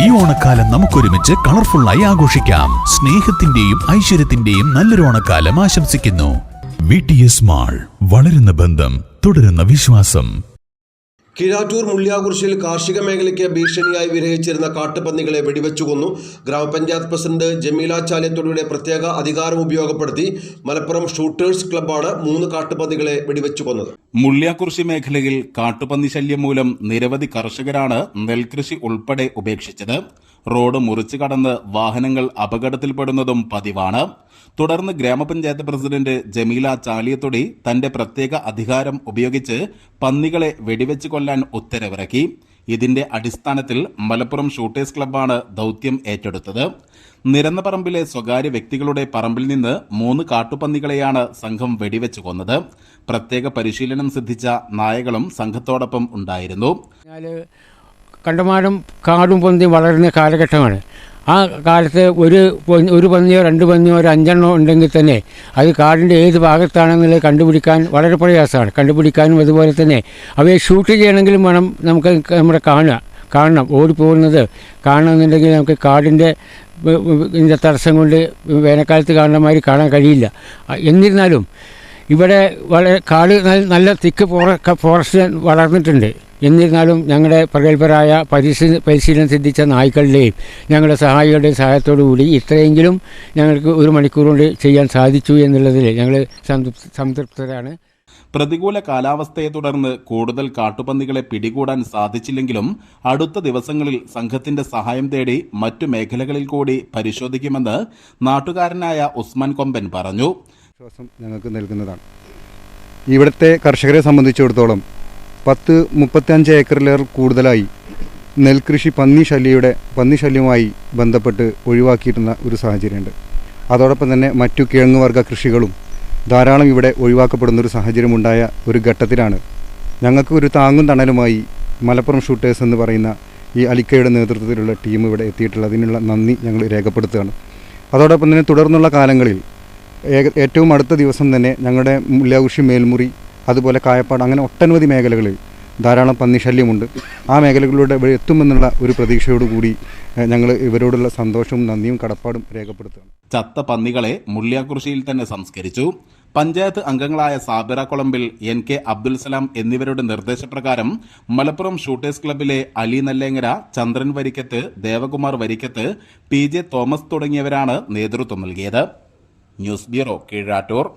ഈ ഓണക്കാലം നമുക്കൊരുമിച്ച് കളർഫുള്ളായി ആഘോഷിക്കാം. സ്നേഹത്തിന്റെയും ഐശ്വര്യത്തിന്റെയും നല്ലൊരു ഓണക്കാലം ആശംസിക്കുന്നു. വി ടി എസ് മാൾ വളരുന്ന ബന്ധം തുടരുന്ന വിശ്വാസം. കീഴാറ്റൂർ മുള്ളിയാകുറിശിയിൽ കാർഷിക മേഖലയ്ക്ക് ഭീഷണിയായി വിരഹിച്ചിരുന്ന കാട്ടുപന്നികളെ വെടിവെച്ചുകൊന്നു ഗ്രാമപഞ്ചായത്ത് പ്രസിഡന്റ് ജമീല ചാലിയത്തോടിയുടെ പ്രത്യേക അധികാരം ഉപയോഗപ്പെടുത്തി മലപ്പുറം ഷൂട്ടേഴ്സ് ക്ലബ്ബാണ് മൂന്ന് കാട്ടുപന്നികളെ വെടിവെച്ചു കൊന്നത്. മുള്ളിയാകുറിശി മേഖലയിൽ കാട്ടുപന്നി ശല്യം മൂലം നിരവധി കർഷകരാണ് നെൽകൃഷി ഉൾപ്പെടെ ഉപേക്ഷിച്ചത്. റോഡ് മുറിച്ചു കടന്ന് വാഹനങ്ങൾ അപകടത്തിൽപ്പെടുന്നതും പതിവാണ്. തുടർന്ന് ഗ്രാമപഞ്ചായത്ത് പ്രസിഡന്റ് ജമീല ചാലിയത്തൊടി തന്റെ പ്രത്യേക അധികാരം ഉപയോഗിച്ച് പന്നികളെ വെടിവെച്ച് കൊല്ലാൻ ഉത്തരവിറക്കി. ഇതിന്റെ അടിസ്ഥാനത്തിൽ മലപ്പുറം ഷൂട്ടേഴ്സ് ക്ലബ്ബാണ് ദൗത്യം ഏറ്റെടുത്തത്. നിരന്നപറമ്പിലെ സ്വകാര്യ വ്യക്തികളുടെ പറമ്പിൽ നിന്ന് മൂന്ന് കാട്ടുപന്നികളെയാണ് സംഘം വെടിവെച്ച് കൊന്നത്. പ്രത്യേക പരിശീലനം സിദ്ധിച്ച നായകളും സംഘത്തോടൊപ്പം ഉണ്ടായിരുന്നു. കണ്ടമാനം കാടും പന്തി വളരുന്ന കാലഘട്ടമാണ്. ആ കാലത്ത് ഒരു ഒരു പന്നിയോ രണ്ട് പന്നിയോ ഒരു അഞ്ചെണ്ണോ ഉണ്ടെങ്കിൽ തന്നെ അത് കാടിന്റെ ഏത് ഭാഗത്താണെന്നുള്ളത് കണ്ടുപിടിക്കാൻ വളരെ പ്രയാസമാണ്. കണ്ടുപിടിക്കാനും അതുപോലെ തന്നെ അവയെ ഷൂട്ട് ചെയ്യണമെങ്കിലും വേണം നമുക്ക് നമ്മുടെ കാണുക. കാണണം. ഓടിപ്പോകുന്നത് കാണണമെന്നുണ്ടെങ്കിൽ നമുക്ക് കാടിന്റെ ഇതിന്റെ തടസ്സം കൊണ്ട് വേനൽക്കാലത്ത് കാണുന്ന മാതിരി കാണാൻ കഴിയില്ല. എന്നിരുന്നാലും ഇവിടെ വളരെ കാട് നല്ല- തിക്ക് തിക്ക് ഫോറസ്റ്റ് വളർന്നിട്ടുണ്ട്. എന്നിരുന്നാലും ഞങ്ങളുടെ പ്രഗത്ഭരായ പരിശീ പരിശീലനം സിദ്ധിച്ച നായ്ക്കളുടെയും ഞങ്ങളുടെ സഹായികളുടെയും സഹായത്തോടു കൂടി ഇത്രയെങ്കിലും ഞങ്ങൾക്ക് ഒരു മണിക്കൂർ കൊണ്ട് ചെയ്യാൻ സാധിച്ചു എന്നുള്ളതിൽ ഞങ്ങൾ സംതൃപ്തരാണ്. പ്രതികൂല കാലാവസ്ഥയെ തുടർന്ന് കൂടുതൽ കാട്ടുപന്നികളെ പിടികൂടാൻ സാധിച്ചില്ലെങ്കിലും അടുത്ത ദിവസങ്ങളിൽ സംഘത്തിന്റെ സഹായം തേടി മറ്റു മേഖലകളിൽ കൂടി പരിശോധിക്കുമെന്ന് നാട്ടുകാരനായ ഉസ്മാൻ കൊമ്പൻ പറഞ്ഞു. വിശ്വാസം ഞങ്ങൾക്ക് നൽകുന്നതാണ്. ഇവിടുത്തെ കർഷകരെ സംബന്ധിച്ചിടത്തോളം പത്ത് മുപ്പത്തഞ്ച് ഏക്കറിലേറെ കൂടുതലായി നെൽകൃഷി പന്നി ശല്യയുടെ പന്നി ശല്യവുമായി ബന്ധപ്പെട്ട് ഒഴിവാക്കിയിരുന്ന ഒരു സാഹചര്യമുണ്ട്. അതോടൊപ്പം തന്നെ മറ്റു കിഴങ്ങുവർഗ കൃഷികളും ധാരാളം ഇവിടെ ഒഴിവാക്കപ്പെടുന്ന ഒരു സാഹചര്യമുണ്ടായ ഒരു ഘട്ടത്തിലാണ്. ഞങ്ങൾക്ക് ഒരു താങ്ങും തണലുമായി മലപ്പുറം ഷൂട്ടേഴ്സ് എന്ന് പറയുന്ന ഈ അലിക്കയുടെ നേതൃത്വത്തിലുള്ള ടീം ഇവിടെ എത്തിയിട്ടുള്ള അതിനുള്ള നന്ദി ഞങ്ങൾ രേഖപ്പെടുത്തുകയാണ്. അതോടൊപ്പം തന്നെ തുടർന്നുള്ള കാലങ്ങളിൽ ഏറ്റവും അടുത്ത ദിവസം തന്നെ ഞങ്ങളുടെ മുല്ലാകുഷി മേൽമുറി അതുപോലെ കായപ്പാട് അങ്ങനെ ഒട്ടനവധി മേഖലകളിൽ ധാരാളം പന്നിശല്യമുണ്ട്. ആ മേഖലകളിലൂടെ ഇവിടെ എത്തുമെന്നുള്ള ഒരു പ്രതീക്ഷയോടുകൂടി ഞങ്ങൾ ഇവരോടുള്ള സന്തോഷവും നന്ദിയും കടപ്പാടും രേഖപ്പെടുത്തുകയാണ്. ചത്ത പന്നികളെ മുള്ളിയാക്കുറിശിയിൽ തന്നെ സംസ്കരിച്ചു. പഞ്ചായത്ത് അംഗങ്ങളായ സാബിറ കൊളമ്പിൽ എൻ കെ അബ്ദുൽ സലാം എന്നിവരുടെ നിർദ്ദേശപ്രകാരം മലപ്പുറം ഷൂട്ടേഴ്സ് ക്ലബിലെ അലി നല്ലേങ്ങര ചന്ദ്രൻ വരിക്കത്ത് ദേവകുമാർ വരിക്കത്ത് പി ജെ തോമസ് തുടങ്ങിയവരാണ് നേതൃത്വം നൽകിയത്. News bureau Keezhattoor.